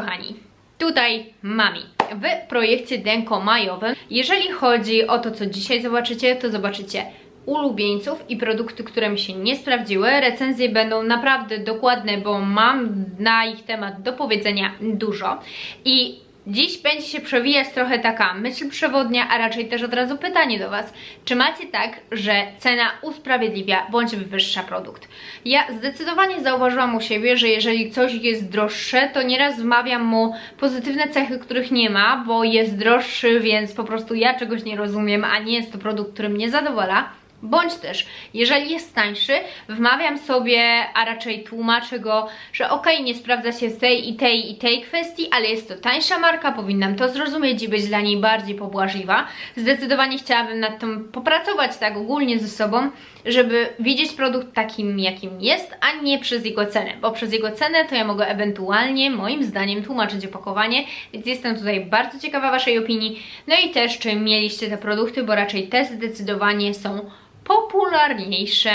kochani, tutaj Mami w projekcie Denko majowym. Jeżeli chodzi o to, co dzisiaj zobaczycie, to zobaczycie ulubieńców i produkty, które mi się nie sprawdziły. Recenzje będą naprawdę dokładne, bo mam na ich temat do powiedzenia dużo. I Dziś będzie się przewijać trochę taka myśl przewodnia, a raczej też od razu pytanie do Was. Czy macie tak, że cena usprawiedliwia bądź wywyższa produkt? Ja zdecydowanie zauważyłam u siebie, że jeżeli coś jest droższe, to nieraz wmawiam mu pozytywne cechy, których nie ma, bo jest droższy, więc po prostu ja czegoś nie rozumiem, a nie jest to produkt, który mnie zadowala. Bądź też, jeżeli jest tańszy, wmawiam sobie, a raczej tłumaczę go, że okej, okay, nie sprawdza się w tej i tej i tej kwestii, ale jest to tańsza marka, powinnam to zrozumieć i być dla niej bardziej pobłażliwa. Zdecydowanie chciałabym nad tym popracować tak ogólnie ze sobą, żeby widzieć produkt takim, jakim jest, a nie przez jego cenę, bo przez jego cenę to ja mogę ewentualnie, moim zdaniem, tłumaczyć opakowanie, więc jestem tutaj bardzo ciekawa Waszej opinii. No i też, czy mieliście te produkty, bo raczej te zdecydowanie są popularniejsze.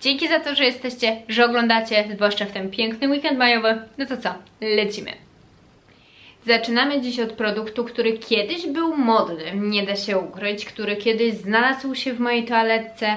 Dzięki za to, że jesteście, że oglądacie, zwłaszcza w ten piękny weekend majowy. No to co, lecimy. Zaczynamy dziś od produktu, który kiedyś był modny, nie da się ukryć, który kiedyś znalazł się w mojej toaletce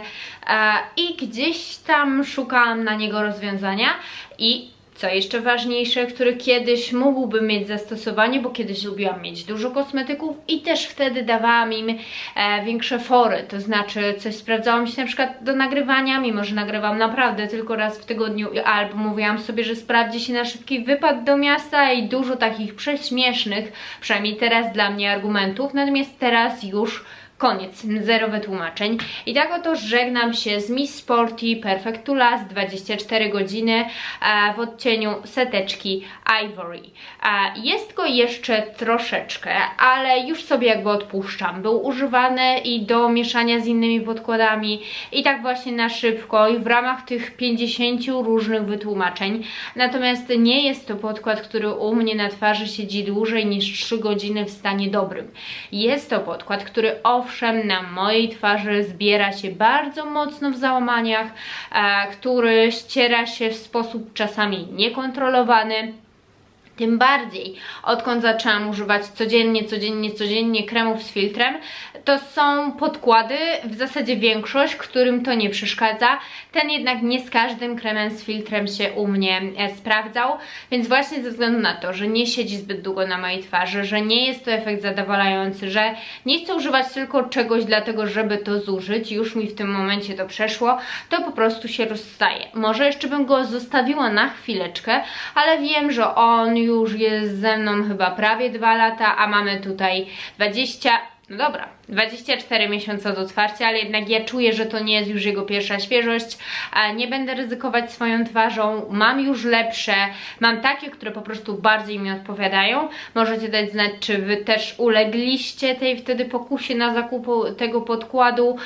i gdzieś tam szukałam na niego rozwiązania i co jeszcze ważniejsze, który kiedyś mógłby mieć zastosowanie, bo kiedyś lubiłam mieć dużo kosmetyków i też wtedy dawałam im e, większe fory, to znaczy coś sprawdzałam się na przykład do nagrywania, mimo że nagrywam naprawdę tylko raz w tygodniu albo mówiłam sobie, że sprawdzi się na szybki wypad do miasta i dużo takich prześmiesznych, przynajmniej teraz dla mnie argumentów, natomiast teraz już Koniec, zero wytłumaczeń. I tak oto żegnam się z Miss Sporty Perfect to Last 24 godziny e, w odcieniu seteczki Ivory. E, jest go jeszcze troszeczkę, ale już sobie jakby odpuszczam. Był używany i do mieszania z innymi podkładami i tak właśnie na szybko i w ramach tych 50 różnych wytłumaczeń. Natomiast nie jest to podkład, który u mnie na twarzy siedzi dłużej niż 3 godziny w stanie dobrym. Jest to podkład, który owszem owszem na mojej twarzy zbiera się bardzo mocno w załamaniach, e, który ściera się w sposób czasami niekontrolowany. Tym bardziej, odkąd zaczęłam używać codziennie, codziennie, codziennie kremów z filtrem, to są podkłady, w zasadzie większość, którym to nie przeszkadza. Ten jednak nie z każdym kremem z filtrem się u mnie e, sprawdzał, więc właśnie ze względu na to, że nie siedzi zbyt długo na mojej twarzy, że nie jest to efekt zadowalający, że nie chcę używać tylko czegoś dlatego, żeby to zużyć, już mi w tym momencie to przeszło, to po prostu się rozstaje. Może jeszcze bym go zostawiła na chwileczkę, ale wiem, że on jest ze mną chyba prawie dwa lata, a mamy tutaj 20 no dobra, 24 miesiące od otwarcia, ale jednak ja czuję, że to nie jest już jego pierwsza świeżość. Nie będę ryzykować swoją twarzą. Mam już lepsze, mam takie, które po prostu bardziej mi odpowiadają. Możecie dać znać, czy Wy też ulegliście tej wtedy pokusie na zakupu tego podkładu.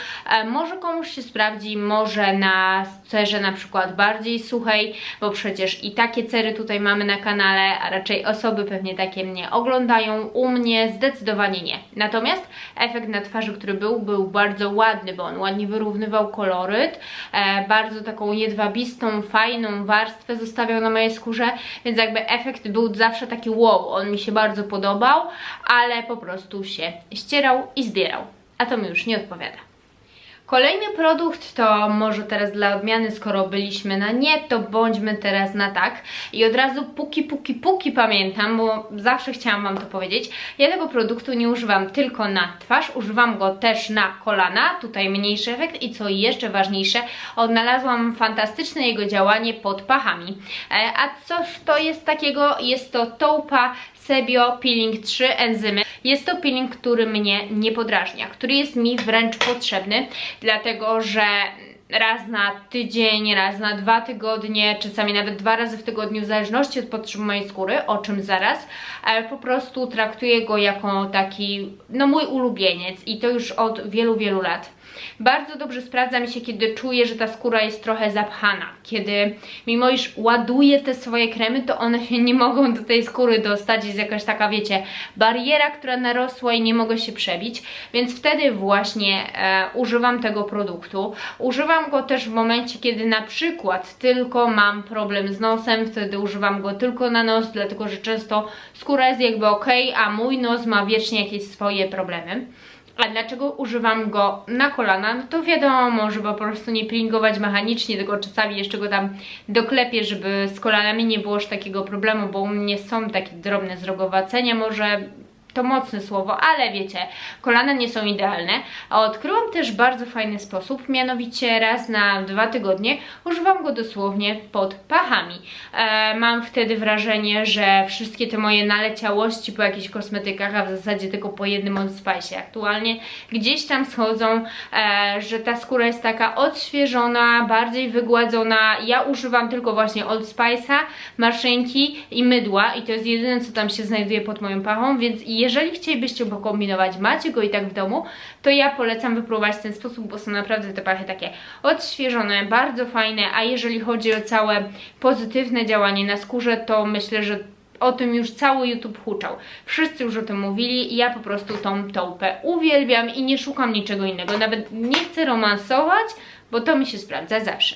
Może komuś się sprawdzi, może na cerze na przykład bardziej suchej, bo przecież i takie cery tutaj mamy na kanale, a raczej osoby pewnie takie mnie oglądają. U mnie zdecydowanie nie. Natomiast efekt na twarzy, który był, był bardzo ładny, bo on ładnie wyrównywał koloryt, e, bardzo taką jedwabistą, fajną warstwę zostawiał na mojej skórze, więc jakby efekt był zawsze taki wow, on mi się bardzo podobał, ale po prostu się ścierał i zbierał, a to mi już nie odpowiada. Kolejny produkt to może teraz dla odmiany, skoro byliśmy na nie, to bądźmy teraz na tak. I od razu puki, puki, puki pamiętam, bo zawsze chciałam Wam to powiedzieć. Ja tego produktu nie używam tylko na twarz, używam go też na kolana, tutaj mniejszy efekt i co jeszcze ważniejsze, odnalazłam fantastyczne jego działanie pod pachami. E, a cóż to jest takiego? Jest to Toupa Sebio Peeling 3 enzymy. Jest to peeling, który mnie nie podrażnia, który jest mi wręcz potrzebny, dlatego że raz na tydzień, raz na dwa tygodnie, czasami nawet dwa razy w tygodniu, w zależności od potrzeb mojej skóry, o czym zaraz, ale po prostu traktuję go jako taki, no mój ulubieniec i to już od wielu, wielu lat. Bardzo dobrze sprawdza mi się, kiedy czuję, że ta skóra jest trochę zapchana. Kiedy mimo iż ładuję te swoje kremy, to one się nie mogą do tej skóry dostać. Jest jakaś taka, wiecie, bariera, która narosła i nie mogę się przebić. Więc wtedy właśnie e, używam tego produktu. Używam go też w momencie, kiedy na przykład tylko mam problem z nosem, wtedy używam go tylko na nos, dlatego że często skóra jest jakby ok, a mój nos ma wiecznie jakieś swoje problemy. A dlaczego używam go na kolana? No to wiadomo, żeby po prostu nie peelingować mechanicznie, tylko czasami jeszcze go tam doklepię, żeby z kolanami nie było już takiego problemu, bo u mnie są takie drobne zrogowacenia, może to mocne słowo, ale wiecie, kolana nie są idealne. A odkryłam też bardzo fajny sposób, mianowicie raz na dwa tygodnie używam go dosłownie pod pachami. E, mam wtedy wrażenie, że wszystkie te moje naleciałości po jakichś kosmetykach, a w zasadzie tylko po jednym Old Spice aktualnie, gdzieś tam schodzą, e, że ta skóra jest taka odświeżona, bardziej wygładzona. Ja używam tylko właśnie Old Spice'a, maszynki i mydła i to jest jedyne, co tam się znajduje pod moją pachą, więc jeżeli chcielibyście pokombinować, macie go i tak w domu, to ja polecam wypróbować w ten sposób, bo są naprawdę te pachy takie odświeżone, bardzo fajne, a jeżeli chodzi o całe pozytywne działanie na skórze, to myślę, że o tym już cały YouTube huczał. Wszyscy już o tym mówili ja po prostu tą tołpę uwielbiam i nie szukam niczego innego. Nawet nie chcę romansować, bo to mi się sprawdza zawsze.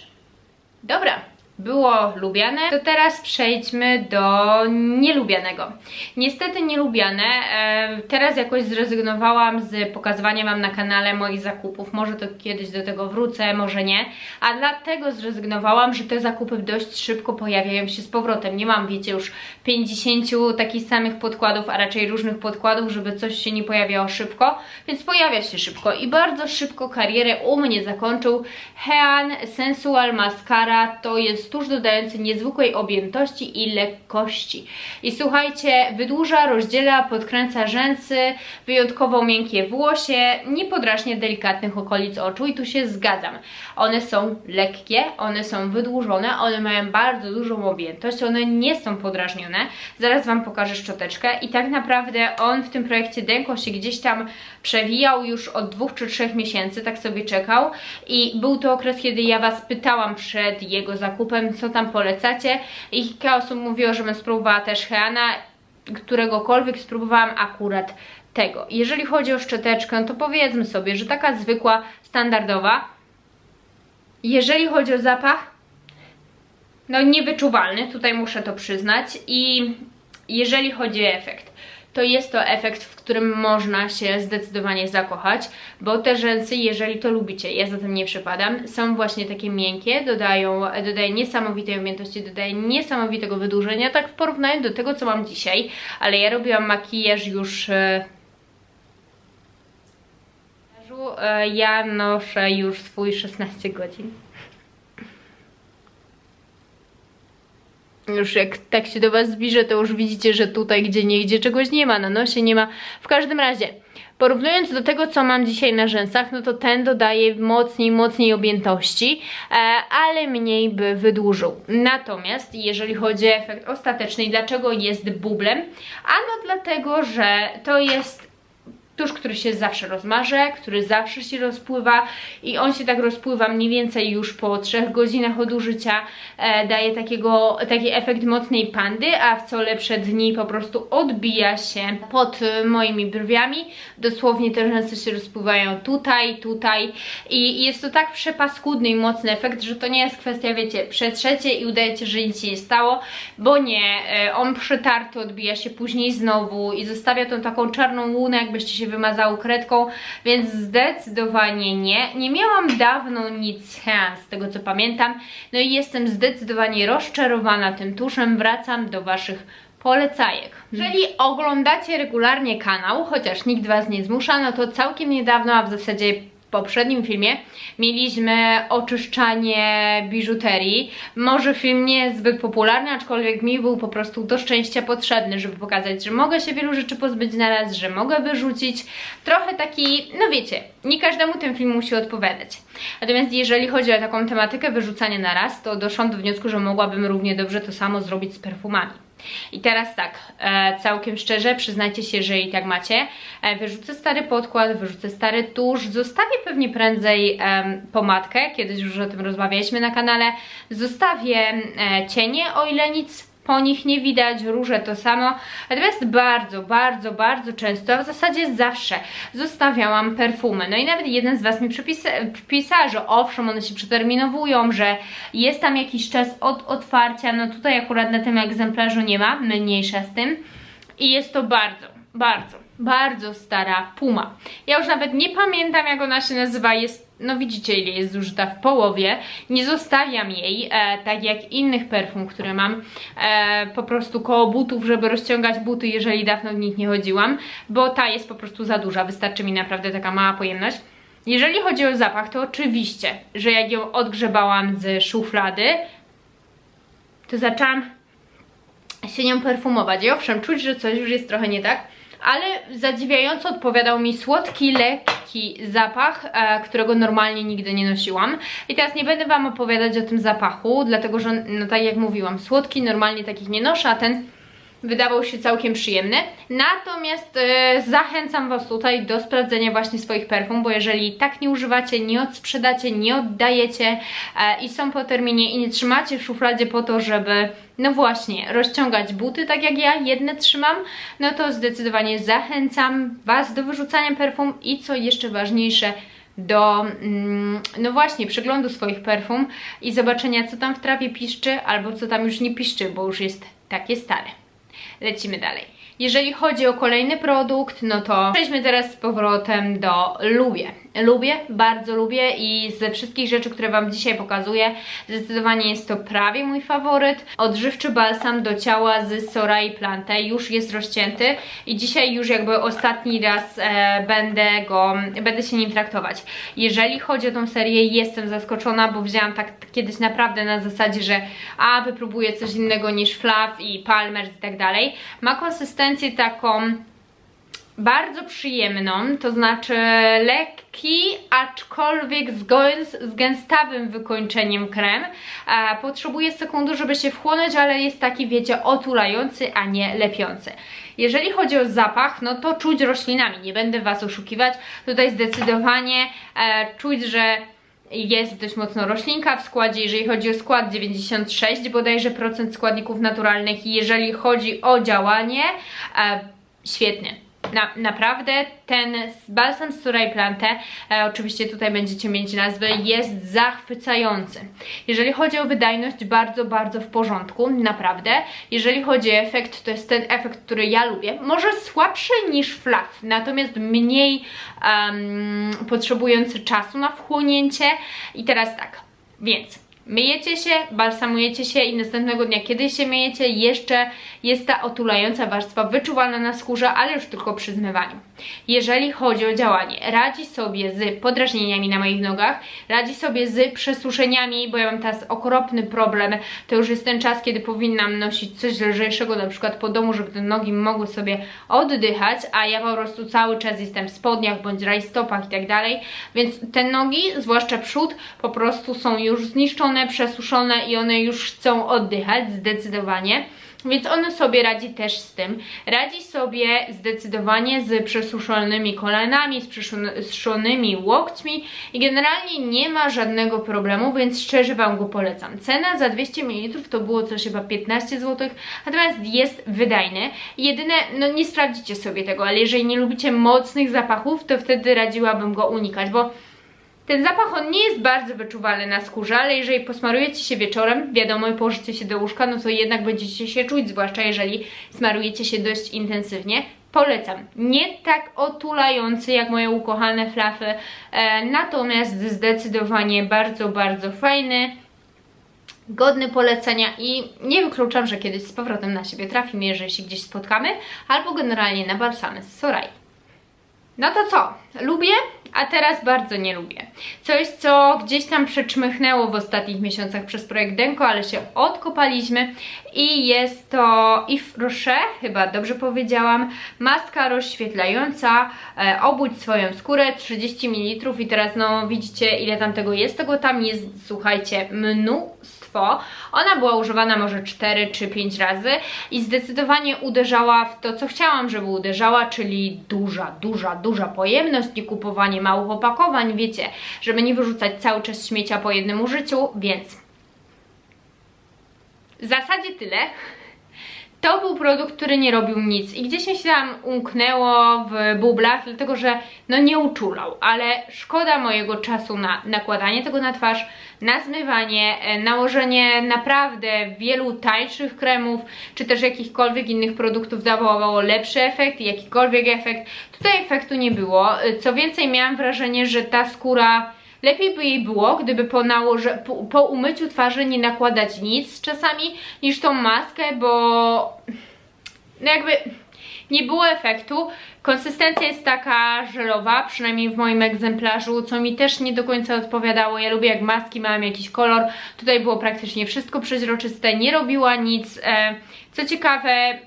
Dobra, było lubiane, to teraz przejdźmy do nielubianego. Niestety nielubiane, e, teraz jakoś zrezygnowałam z pokazywania Wam na kanale moich zakupów, może to kiedyś do tego wrócę, może nie, a dlatego zrezygnowałam, że te zakupy dość szybko pojawiają się z powrotem. Nie mam, wiecie, już 50 takich samych podkładów, a raczej różnych podkładów, żeby coś się nie pojawiało szybko, więc pojawia się szybko i bardzo szybko karierę u mnie zakończył Hean Sensual Mascara, to jest tusz dodający niezwykłej objętości i lekkości. I słuchajcie, wydłuża, rozdziela, podkręca rzęsy, wyjątkowo miękkie włosie, nie podrażnia delikatnych okolic oczu i tu się zgadzam. One są lekkie, one są wydłużone, one mają bardzo dużą objętość, one nie są podrażnione. Zaraz Wam pokażę szczoteczkę i tak naprawdę on w tym projekcie Denko się gdzieś tam przewijał już od dwóch czy trzech miesięcy, tak sobie czekał i był to okres, kiedy ja Was pytałam przed jego zakupem, co tam polecacie i kilka osób mówiło, żebym spróbowała też Heana, któregokolwiek spróbowałam akurat tego. Jeżeli chodzi o szczoteczkę, to powiedzmy sobie, że taka zwykła, standardowa. Jeżeli chodzi o zapach, no niewyczuwalny, tutaj muszę to przyznać i jeżeli chodzi o efekt, to jest to efekt, w którym można się zdecydowanie zakochać, bo te rzęsy, jeżeli to lubicie, ja za tym nie przepadam, są właśnie takie miękkie, dodają, dodają niesamowitej objętości, dodają niesamowitego wydłużenia, tak w porównaniu do tego, co mam dzisiaj, ale ja robiłam makijaż już... E, e, ja noszę już swój 16 godzin. Już jak tak się do Was zbliżę, to już widzicie, że tutaj gdzie nie gdzie czegoś nie ma, na nosie nie ma. W każdym razie, porównując do tego, co mam dzisiaj na rzęsach, no to ten dodaje mocniej, mocniej objętości, e, ale mniej by wydłużył. Natomiast, jeżeli chodzi o efekt ostateczny, dlaczego jest bublem? Ano dlatego, że to jest tusz, który się zawsze rozmarze, który zawsze się rozpływa i on się tak rozpływa mniej więcej już po 3 godzinach od użycia, e, daje takiego, taki efekt mocnej pandy, a w co lepsze dni po prostu odbija się pod moimi brwiami, dosłownie te rzęsy się rozpływają tutaj, tutaj i jest to tak przepaskudny i mocny efekt, że to nie jest kwestia, wiecie, przetrzecie i udajecie, że nic się nie stało, bo nie, e, on przytarty odbija się później znowu i zostawia tą taką czarną łunę, jakbyście się się wymazało kredką, więc zdecydowanie nie. Nie miałam dawno nic he, z tego co pamiętam, no i jestem zdecydowanie rozczarowana tym tuszem. Wracam do Waszych polecajek. Jeżeli oglądacie regularnie kanał, chociaż nikt Was nie zmusza, no to całkiem niedawno, a w zasadzie poprzednim filmie mieliśmy oczyszczanie biżuterii. Może film nie jest zbyt popularny, aczkolwiek mi był po prostu do szczęścia potrzebny, żeby pokazać, że mogę się wielu rzeczy pozbyć na raz, że mogę wyrzucić. Trochę taki, no wiecie, nie każdemu ten film musi odpowiadać. Natomiast jeżeli chodzi o taką tematykę wyrzucania na raz, to doszłam do wniosku, że mogłabym równie dobrze to samo zrobić z perfumami. I teraz tak, e, całkiem szczerze, przyznajcie się, że i tak macie. E, wyrzucę stary podkład, wyrzucę stary tusz, zostawię pewnie prędzej pomadkę, kiedyś już o tym rozmawialiśmy na kanale. Zostawię e, cienie, o ile nic po nich nie widać, róże to samo. Natomiast bardzo, bardzo, bardzo często, w zasadzie zawsze zostawiałam perfumy. No i nawet jeden z Was mi przypisa przypisał, że owszem, one się przeterminowują, że jest tam jakiś czas od otwarcia. No tutaj akurat na tym egzemplarzu nie ma, mniejsza z tym. I jest to bardzo, bardzo, bardzo stara Puma. Ja już nawet nie pamiętam jak ona się nazywa, jest, no widzicie ile jest zużyta w połowie. Nie zostawiam jej, e, tak jak innych perfum, które mam, e, po prostu koło butów, żeby rozciągać buty, jeżeli dawno w nich nie chodziłam, bo ta jest po prostu za duża, wystarczy mi naprawdę taka mała pojemność. Jeżeli chodzi o zapach, to oczywiście, że jak ją odgrzebałam z szuflady, to zaczęłam się nią perfumować. I owszem, czuć, że coś już jest trochę nie tak, ale zadziwiająco odpowiadał mi słodki, lekki zapach, e, którego normalnie nigdy nie nosiłam. I teraz nie będę Wam opowiadać o tym zapachu, dlatego że, no tak jak mówiłam, słodki normalnie takich nie noszę, a ten wydawał się całkiem przyjemny. Natomiast e, zachęcam Was tutaj do sprawdzenia właśnie swoich perfum, bo jeżeli tak nie używacie, nie odsprzedacie, nie oddajecie e, i są po terminie i nie trzymacie w szufladzie po to, żeby no właśnie, rozciągać buty, tak jak ja jedne trzymam, no to zdecydowanie zachęcam Was do wyrzucania perfum i co jeszcze ważniejsze, do, mm, no właśnie, przeglądu swoich perfum i zobaczenia, co tam w trawie piszczy, albo co tam już nie piszczy, bo już jest takie stare. Lecimy dalej. Jeżeli chodzi o kolejny produkt, no to przejdźmy teraz z powrotem do lubię. Lubię, bardzo lubię i ze wszystkich rzeczy, które Wam dzisiaj pokazuję, zdecydowanie jest to prawie mój faworyt. Odżywczy balsam do ciała z Sorai Plante już jest rozcięty i dzisiaj już jakby ostatni raz e, będę go, będę się nim traktować. Jeżeli chodzi o tą serię, jestem zaskoczona, bo wzięłam tak kiedyś naprawdę na zasadzie, że a, wypróbuję coś innego niż Fluff i Palmer's i tak dalej. Ma konsystencję taką bardzo przyjemną, to znaczy lekki, aczkolwiek z, gęs z gęstawym wykończeniem krem. E, potrzebuje sekundy, żeby się wchłonąć, ale jest taki, wiecie, otulający, a nie lepiący. Jeżeli chodzi o zapach, no to czuć roślinami, nie będę Was oszukiwać. Tutaj zdecydowanie e, czuć, że jest dość mocno roślinka w składzie, jeżeli chodzi o skład 96 bodajże procent składników naturalnych i jeżeli chodzi o działanie, e, świetnie. Na, naprawdę ten balsam z Surai Plante, e, oczywiście tutaj będziecie mieć nazwę, jest zachwycający. Jeżeli chodzi o wydajność, bardzo, bardzo w porządku, naprawdę. Jeżeli chodzi o efekt, to jest ten efekt, który ja lubię. Może słabszy niż fluff, natomiast mniej um, potrzebujący czasu na wchłonięcie. I teraz tak, więc Myjecie się, balsamujecie się i następnego dnia, kiedy się myjecie, jeszcze jest ta otulająca warstwa wyczuwalna na skórze, ale już tylko przy zmywaniu. Jeżeli chodzi o działanie, radzi sobie z podrażnieniami na moich nogach, radzi sobie z przesuszeniami, bo ja mam teraz okropny problem, to już jest ten czas, kiedy powinnam nosić coś lżejszego, na przykład po domu, żeby te nogi mogły sobie oddychać, a ja po prostu cały czas jestem w spodniach bądź rajstopach i tak dalej, więc te nogi, zwłaszcza przód, po prostu są już zniszczone, przesuszone i one już chcą oddychać zdecydowanie. Więc on sobie radzi też z tym. Radzi sobie zdecydowanie z przesuszonymi kolanami, z przesuszonymi łokćmi i generalnie nie ma żadnego problemu, więc szczerze Wam go polecam. Cena za 200 ml to było coś chyba 15 zł, natomiast jest wydajny. Jedyne, no nie sprawdzicie sobie tego, ale jeżeli nie lubicie mocnych zapachów, to wtedy radziłabym go unikać, bo ten zapach on nie jest bardzo wyczuwalny na skórze, ale jeżeli posmarujecie się wieczorem, wiadomo, i położycie się do łóżka, no to jednak będziecie się czuć, zwłaszcza jeżeli smarujecie się dość intensywnie. Polecam. Nie tak otulający jak moje ukochane flafy, e, natomiast zdecydowanie bardzo, bardzo fajny godny polecenia i nie wykluczam, że kiedyś z powrotem na siebie trafi mi, jeżeli się gdzieś spotkamy, albo generalnie na balsamy z Sorai. No to co? Lubię, a teraz bardzo nie lubię. Coś, co gdzieś tam przeczmychnęło w ostatnich miesiącach przez projekt Denko, ale się odkopaliśmy. I jest to Yves Rocher, chyba dobrze powiedziałam, maska rozświetlająca, e, obudź swoją skórę, 30 ml i teraz no widzicie ile tam tego jest, tego tam jest, słuchajcie, mnóstwo Ona była używana może 4 czy 5 razy i zdecydowanie uderzała w to, co chciałam, żeby uderzała, czyli duża, duża, duża pojemność, nie kupowanie małych opakowań, wiecie, żeby nie wyrzucać cały czas śmiecia po jednym użyciu, więc w zasadzie tyle. To był produkt, który nie robił nic i gdzieś mi się tam umknęło w bublach, dlatego że no nie uczulał, ale szkoda mojego czasu na nakładanie tego na twarz, na zmywanie, e, nałożenie naprawdę wielu tańszych kremów, czy też jakichkolwiek innych produktów dawało lepszy efekt jakikolwiek efekt. Tutaj efektu nie było. E, Co więcej, miałam wrażenie, że ta skóra Lepiej by jej było, gdyby po, nałoże, po, po umyciu twarzy nie nakładać nic czasami niż tą maskę, bo no jakby nie było efektu. Konsystencja jest taka żelowa, przynajmniej w moim egzemplarzu, co mi też nie do końca odpowiadało. Ja lubię jak maski mają jakiś kolor. Tutaj było praktycznie wszystko przeźroczyste, nie robiła nic. E, co ciekawe,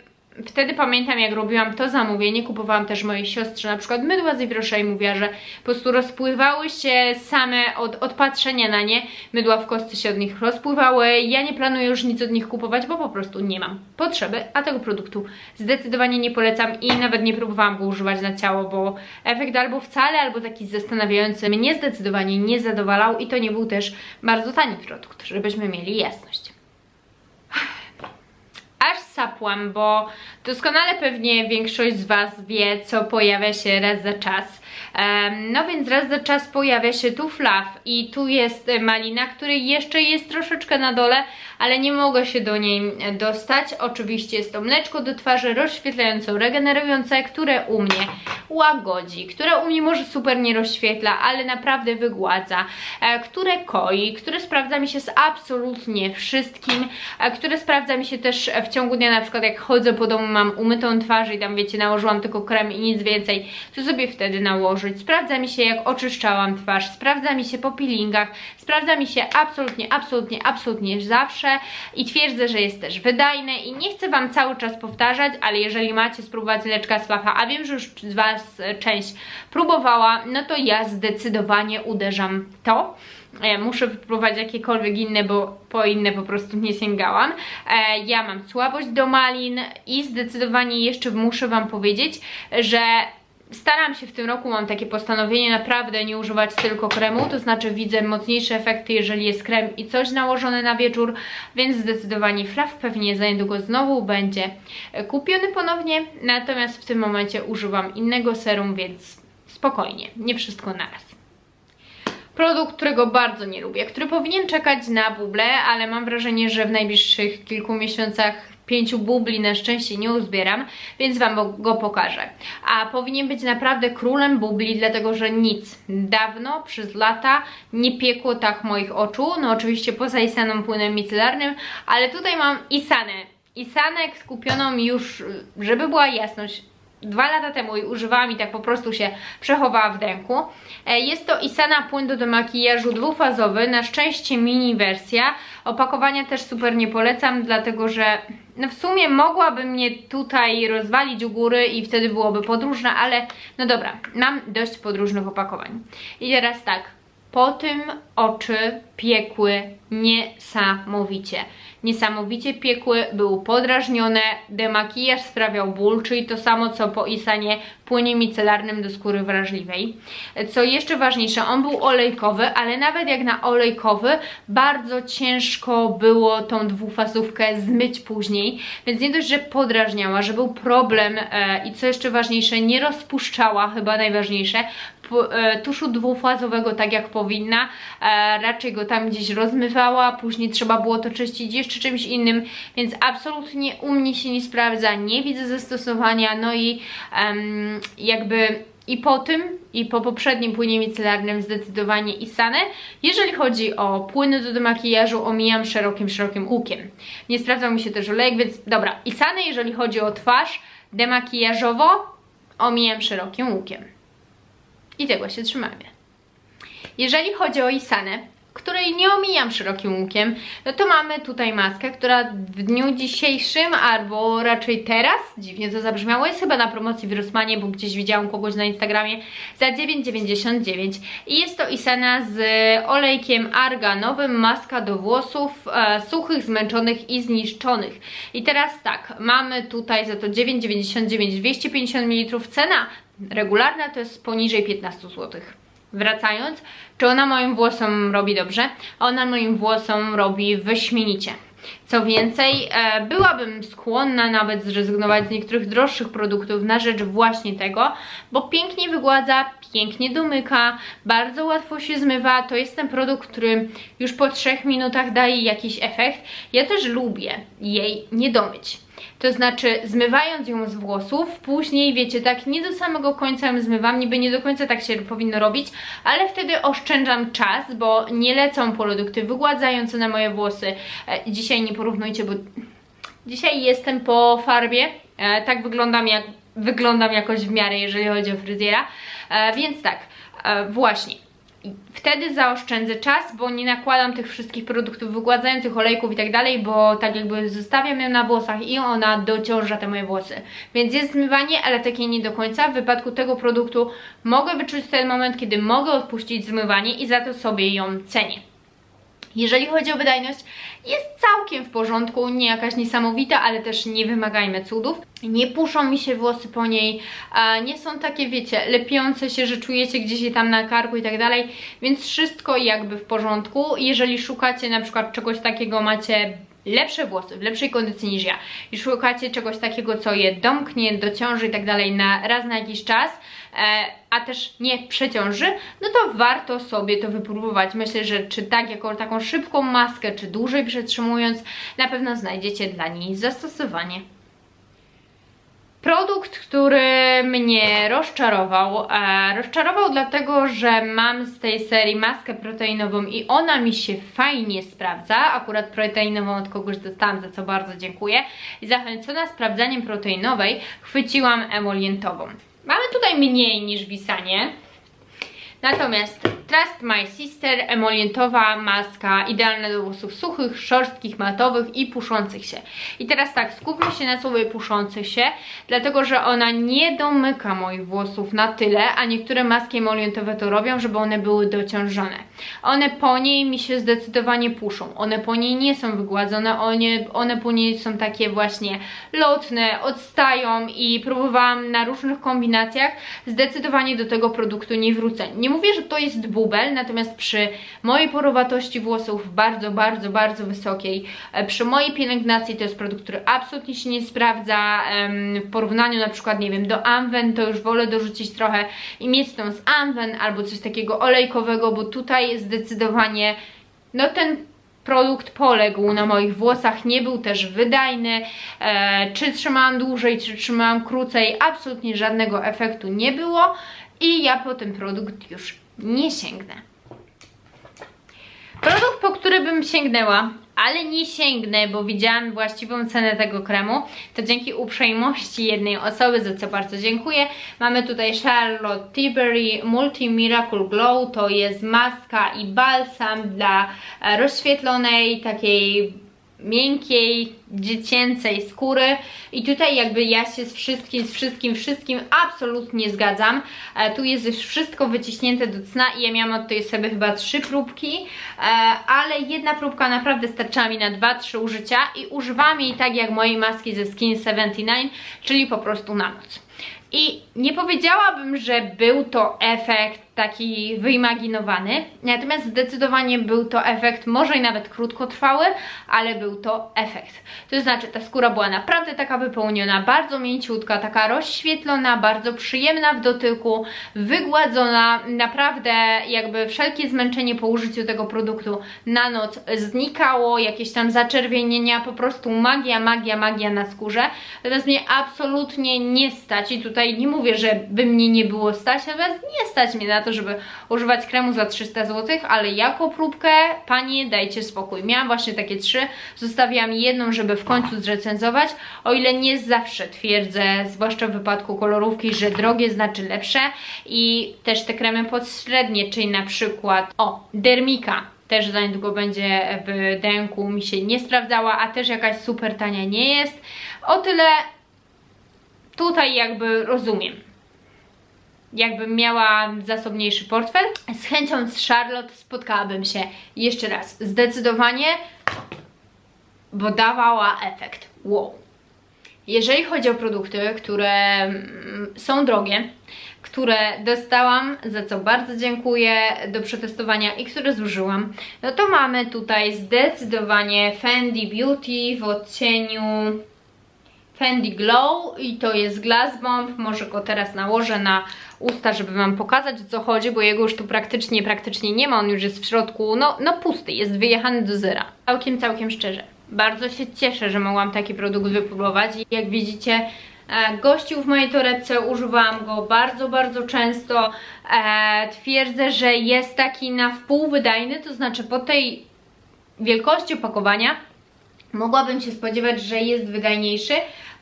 wtedy pamiętam jak robiłam to zamówienie, kupowałam też mojej siostrze na przykład mydła z Yves i mówiła, że po prostu rozpływały się same od, od patrzenia na nie, mydła w kostce się od nich rozpływały, ja nie planuję już nic od nich kupować, bo po prostu nie mam potrzeby, a tego produktu zdecydowanie nie polecam i nawet nie próbowałam go używać na ciało, bo efekt albo wcale, albo taki zastanawiający mnie zdecydowanie nie zadowalał i to nie był też bardzo tani produkt, żebyśmy mieli jasność. Aż sapłam, bo doskonale pewnie większość z Was wie, co pojawia się raz za czas. No więc raz za czas pojawia się tu flaw i tu jest malina, który jeszcze jest troszeczkę na dole, ale nie mogę się do niej dostać. Oczywiście jest to mleczko do twarzy rozświetlające, regenerujące, które u mnie łagodzi, które u mnie może super nie rozświetla, ale naprawdę wygładza, e, które koi, które sprawdza mi się z absolutnie wszystkim, e, które sprawdza mi się też w ciągu dnia, na przykład jak chodzę po domu, mam umytą twarz i tam wiecie, nałożyłam tylko krem i nic więcej, to sobie wtedy nałożyć. Sprawdza mi się jak oczyszczałam twarz, sprawdza mi się po peelingach, sprawdza mi się absolutnie, absolutnie, absolutnie zawsze i twierdzę, że jest też wydajne i nie chcę Wam cały czas powtarzać, ale jeżeli macie spróbować leczka z a wiem, że już z Was część próbowała, no to ja zdecydowanie uderzam to. E, muszę wypróbować jakiekolwiek inne, bo po inne po prostu nie sięgałam. E, ja mam słabość do malin i zdecydowanie jeszcze muszę Wam powiedzieć, że staram się w tym roku, mam takie postanowienie naprawdę nie używać tylko kremu, to znaczy widzę mocniejsze efekty, jeżeli jest krem i coś nałożone na wieczór, więc zdecydowanie Flav pewnie za niedługo znowu będzie kupiony ponownie, natomiast w tym momencie używam innego serum, więc spokojnie, nie wszystko naraz produkt, którego bardzo nie lubię, który powinien czekać na buble, ale mam wrażenie, że w najbliższych kilku miesiącach pięciu bubli na szczęście nie uzbieram, więc Wam go pokażę. A powinien być naprawdę królem bubli, dlatego że nic dawno, przez lata nie piekło tak moich oczu. No oczywiście poza Isaną płynem micelarnym, ale tutaj mam Isanę. Isanę skupioną już, żeby była jasność, dwa lata temu i używałam i tak po prostu się przechowała w dęku. E, jest to Isana płyn do makijażu dwufazowy, na szczęście mini wersja. Opakowania też super nie polecam, dlatego że no w sumie mogłabym mnie tutaj rozwalić u góry i wtedy byłoby podróżne, ale no dobra, mam dość podróżnych opakowań. I teraz tak, po tym oczy piekły niesamowicie. Niesamowicie piekły, były podrażnione, demakijaż sprawiał ból, czyli to samo co po Isanie płynie micelarnym do skóry wrażliwej. Co jeszcze ważniejsze, on był olejkowy, ale nawet jak na olejkowy, bardzo ciężko było tą dwufazówkę zmyć później, więc nie dość, że podrażniała, że był problem e, i co jeszcze ważniejsze, nie rozpuszczała, chyba najważniejsze, tuszu dwufazowego tak jak powinna, e, raczej go tam gdzieś rozmywała, później trzeba było to czyścić jeszcze czymś innym, więc absolutnie u mnie się nie sprawdza, nie widzę zastosowania, no i jakby i po tym, i po poprzednim płynie micelarnym zdecydowanie Isanę. Jeżeli chodzi o płyny do demakijażu, omijam szerokim, szerokim łukiem. Nie sprawdzał mi się też olejek, więc dobra, Isanę jeżeli chodzi o twarz demakijażowo, omijam szerokim łukiem. I tego się trzymamy. Jeżeli chodzi o Isanę, której nie omijam szerokim łukiem, no to mamy tutaj maskę, która w dniu dzisiejszym, albo raczej teraz, dziwnie to zabrzmiało, jest chyba na promocji w Rossmanie, bo gdzieś widziałam kogoś na Instagramie, za 9,99 i jest to Isena z olejkiem arganowym, maska do włosów e, suchych, zmęczonych i zniszczonych. I teraz tak, mamy tutaj za to 9,99 250 ml, cena regularna to jest poniżej 15 zł. Wracając, czy ona moim włosom robi dobrze? Ona moim włosom robi wyśmienicie. Co więcej, e, byłabym skłonna nawet zrezygnować z niektórych droższych produktów na rzecz właśnie tego, bo pięknie wygładza, pięknie domyka, bardzo łatwo się zmywa. To jest ten produkt, który już po 3 minutach daje jakiś efekt. Ja też lubię jej nie domyć. To znaczy, zmywając ją z włosów, później wiecie, tak nie do samego końca ją zmywam, niby nie do końca tak się powinno robić, ale wtedy oszczędzam czas, bo nie lecą produkty wygładzające na moje włosy. E, dzisiaj nie porównujcie, bo dzisiaj jestem po farbie, e, tak wyglądam jak wyglądam jakoś w miarę, jeżeli chodzi o fryzjera, e, więc tak, właśnie. Wtedy zaoszczędzę czas, bo nie nakładam tych wszystkich produktów wygładzających, olejków i tak dalej, bo tak jakby zostawiam ją na włosach i ona dociąża te moje włosy. Więc jest zmywanie, ale takie nie do końca. W wypadku tego produktu mogę wyczuć ten moment, kiedy mogę odpuścić zmywanie i za to sobie ją cenię. Jeżeli chodzi o wydajność, jest całkiem w porządku, nie jakaś niesamowita, ale też nie wymagajmy cudów. Nie puszą mi się włosy po niej, nie są takie, wiecie, lepiące się, że czujecie gdzieś je tam na karku i tak dalej, więc wszystko jakby w porządku. Jeżeli szukacie na przykład czegoś takiego, macie lepsze włosy, w lepszej kondycji niż ja i szukacie czegoś takiego, co je domknie, dociąży i tak dalej na raz na jakiś czas, a też nie przeciąży, no to warto sobie to wypróbować. Myślę, że czy tak jako taką szybką maskę, czy dłużej przetrzymując, na pewno znajdziecie dla niej zastosowanie. Produkt, który mnie rozczarował, e, rozczarował dlatego, że mam z tej serii maskę proteinową i ona mi się fajnie sprawdza, akurat proteinową od kogoś dostałam, za co bardzo dziękuję i zachęcona sprawdzaniem proteinowej chwyciłam emolientową. Mamy tutaj mniej niż wisanie, Natomiast Trust My Sister emolientowa maska idealna do włosów suchych, szorstkich, matowych i puszących się. I teraz tak, skupmy się na słowie puszących się, dlatego że ona nie domyka moich włosów na tyle, a niektóre maski emolientowe to robią, żeby one były dociążone. One po niej mi się zdecydowanie puszą. One po niej nie są wygładzone, one, one po niej są takie właśnie lotne, odstają i próbowałam na różnych kombinacjach. Zdecydowanie do tego produktu nie wrócę. Nie mówię, że to jest bubel, natomiast przy mojej porowatości włosów bardzo, bardzo, bardzo wysokiej, e, przy mojej pielęgnacji to jest produkt, który absolutnie się nie sprawdza w porównaniu na przykład, nie wiem, do Amwen, to już wolę dorzucić trochę i mieć tą z Amwen albo coś takiego olejkowego, bo tutaj zdecydowanie no ten produkt poległ na moich włosach, nie był też wydajny, e, czy trzymałam dłużej, czy trzymałam krócej, absolutnie żadnego efektu nie było i ja po ten produkt już nie sięgnę. Produkt, po który bym sięgnęła, ale nie sięgnę, bo widziałam właściwą cenę tego kremu, to dzięki uprzejmości jednej osoby, za co bardzo dziękuję, mamy tutaj Charlotte Tilbury Multi Miracle Glow, to jest maska i balsam dla rozświetlonej, takiej miękkiej, dziecięcej skóry i tutaj jakby ja się z wszystkim, z wszystkim, wszystkim absolutnie zgadzam. E, tu jest już wszystko wyciśnięte do cna i ja miałam od tej sobie chyba trzy próbki, e, ale jedna próbka naprawdę starczała mi na 2-3 użycia i używam jej tak jak mojej maski ze Skin 79, czyli po prostu na noc. I nie powiedziałabym, że był to efekt taki wyimaginowany, natomiast zdecydowanie był to efekt, może i nawet krótkotrwały, ale był to efekt. To znaczy ta skóra była naprawdę taka wypełniona, bardzo mięciutka, taka rozświetlona, bardzo przyjemna w dotyku, wygładzona, naprawdę jakby wszelkie zmęczenie po użyciu tego produktu na noc znikało, jakieś tam zaczerwienienia, po prostu magia, magia, magia na skórze. Natomiast mnie absolutnie nie stać i tutaj nie mówię, że by mnie nie było stać, natomiast nie stać mnie na to, żeby używać kremu za 300 zł, ale jako próbkę, panie, dajcie spokój. Miałam właśnie takie trzy, zostawiłam jedną, żeby w końcu zrecenzować, o ile nie zawsze twierdzę, zwłaszcza w wypadku kolorówki, że drogie znaczy lepsze i też te kremy podśrednie, czyli na przykład, o, Dermika, też za niedługo będzie w denku, mi się nie sprawdzała, a też jakaś super tania nie jest. O tyle tutaj jakby rozumiem. Jakbym miała zasobniejszy portfel, z chęcią z Charlotte spotkałabym się jeszcze raz. Zdecydowanie, bo dawała efekt. Wow. Jeżeli chodzi o produkty, które mm, są drogie, które dostałam, za co bardzo dziękuję do przetestowania i które zużyłam, no to mamy tutaj zdecydowanie Fendi Beauty w odcieniu Fendi Glow i to jest Glass Bomb, może go teraz nałożę na usta, żeby Wam pokazać o co chodzi, bo jego już tu praktycznie, praktycznie nie ma, on już jest w środku, no, no pusty, jest wyjechany do zera. Całkiem, całkiem szczerze. Bardzo się cieszę, że mogłam taki produkt wypróbować i jak widzicie e, gościł w mojej torebce, używałam go bardzo, bardzo często. E, twierdzę, że jest taki na wpół wydajny, to znaczy po tej wielkości opakowania mogłabym się spodziewać, że jest wydajniejszy,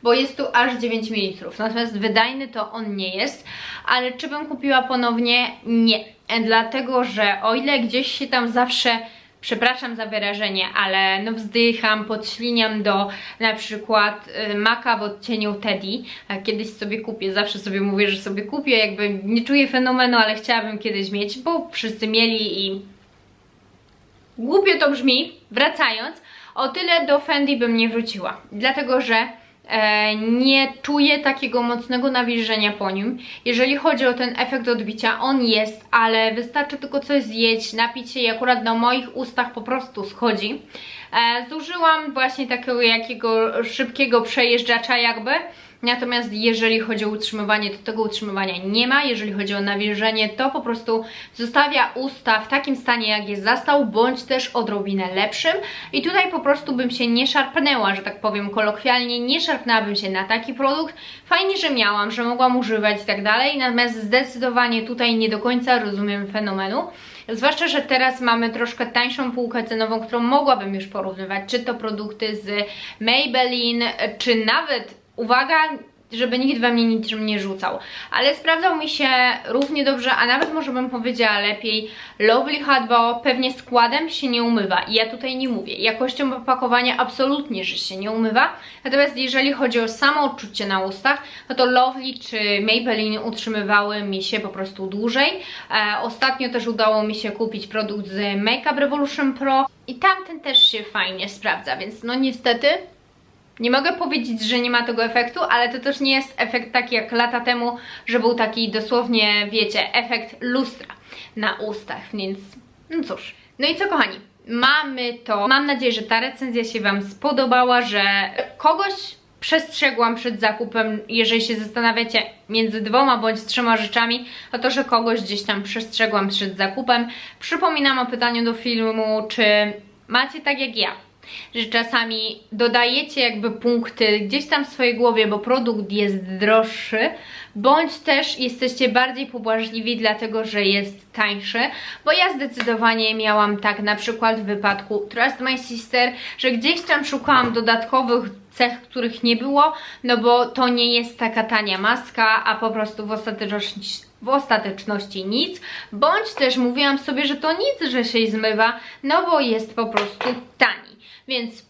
bo jest tu aż 9 ml. Natomiast wydajny to on nie jest, ale czy bym kupiła ponownie? Nie. Dlatego, że o ile gdzieś się tam zawsze przepraszam za wyrażenie, ale no wzdycham, podśliniam do na przykład y, maka w odcieniu Teddy. Kiedyś sobie kupię, zawsze sobie mówię, że sobie kupię, jakby nie czuję fenomenu, ale chciałabym kiedyś mieć, bo wszyscy mieli i głupio to brzmi, wracając, o tyle do Fendi bym nie wróciła, dlatego że nie czuję takiego mocnego nawilżenia po nim. Jeżeli chodzi o ten efekt odbicia, on jest, ale wystarczy tylko coś zjeść, napić się i akurat na moich ustach po prostu schodzi. E, zużyłam właśnie takiego jakiego szybkiego przejeżdżacza jakby, Natomiast jeżeli chodzi o utrzymywanie, to tego utrzymywania nie ma. Jeżeli chodzi o nawilżenie, to po prostu zostawia usta w takim stanie, jak je zastał, bądź też odrobinę lepszym. I tutaj po prostu bym się nie szarpnęła, że tak powiem kolokwialnie, nie szarpnęłabym się na taki produkt. Fajnie, że miałam, że mogłam używać i tak dalej, natomiast zdecydowanie tutaj nie do końca rozumiem fenomenu. Zwłaszcza, że teraz mamy troszkę tańszą półkę cenową, którą mogłabym już porównywać, czy to produkty z Maybelline, czy nawet uwaga, żeby nikt we mnie niczym nie rzucał. Ale sprawdzał mi się równie dobrze, a nawet może bym powiedziała lepiej Lovely Hat, bo pewnie składem się nie umywa. I ja tutaj nie mówię. Jakością opakowania absolutnie, że się nie umywa. Natomiast jeżeli chodzi o samo odczucie na ustach, no to Lovely czy Maybelline utrzymywały mi się po prostu dłużej. E, ostatnio też udało mi się kupić produkt z Makeup Revolution Pro i tamten też się fajnie sprawdza, więc no niestety nie mogę powiedzieć, że nie ma tego efektu, ale to też nie jest efekt taki jak lata temu, że był taki dosłownie, wiecie, efekt lustra na ustach, więc no cóż. No i co kochani, mamy to. Mam nadzieję, że ta recenzja się Wam spodobała, że kogoś przestrzegłam przed zakupem, jeżeli się zastanawiacie między dwoma bądź trzema rzeczami, o to, że kogoś gdzieś tam przestrzegłam przed zakupem. Przypominam o pytaniu do filmu, czy macie tak jak ja, że czasami dodajecie jakby punkty gdzieś tam w swojej głowie, bo produkt jest droższy, bądź też jesteście bardziej pobłażliwi dlatego, że jest tańszy, bo ja zdecydowanie miałam tak na przykład w wypadku Trust My Sister, że gdzieś tam szukałam dodatkowych cech, których nie było, no bo to nie jest taka tania maska, a po prostu w ostateczności w ostateczności nic, bądź też mówiłam sobie, że to nic, że się zmywa, no bo jest po prostu tani. Więc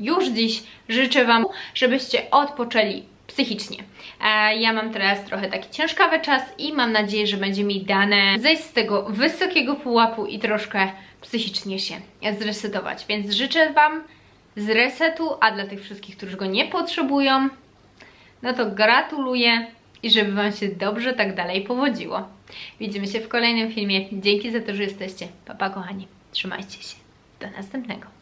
już dziś życzę Wam, żebyście odpoczęli psychicznie. E, ja mam teraz trochę taki ciężkawy czas i mam nadzieję, że będzie mi dane zejść z tego wysokiego pułapu i troszkę psychicznie się zresetować. Więc życzę Wam z resetu, a dla tych wszystkich, którzy go nie potrzebują, no to gratuluję i żeby Wam się dobrze tak dalej powodziło. Widzimy się w kolejnym filmie. Dzięki za to, że jesteście. Papa pa, kochani. Trzymajcie się. Do następnego.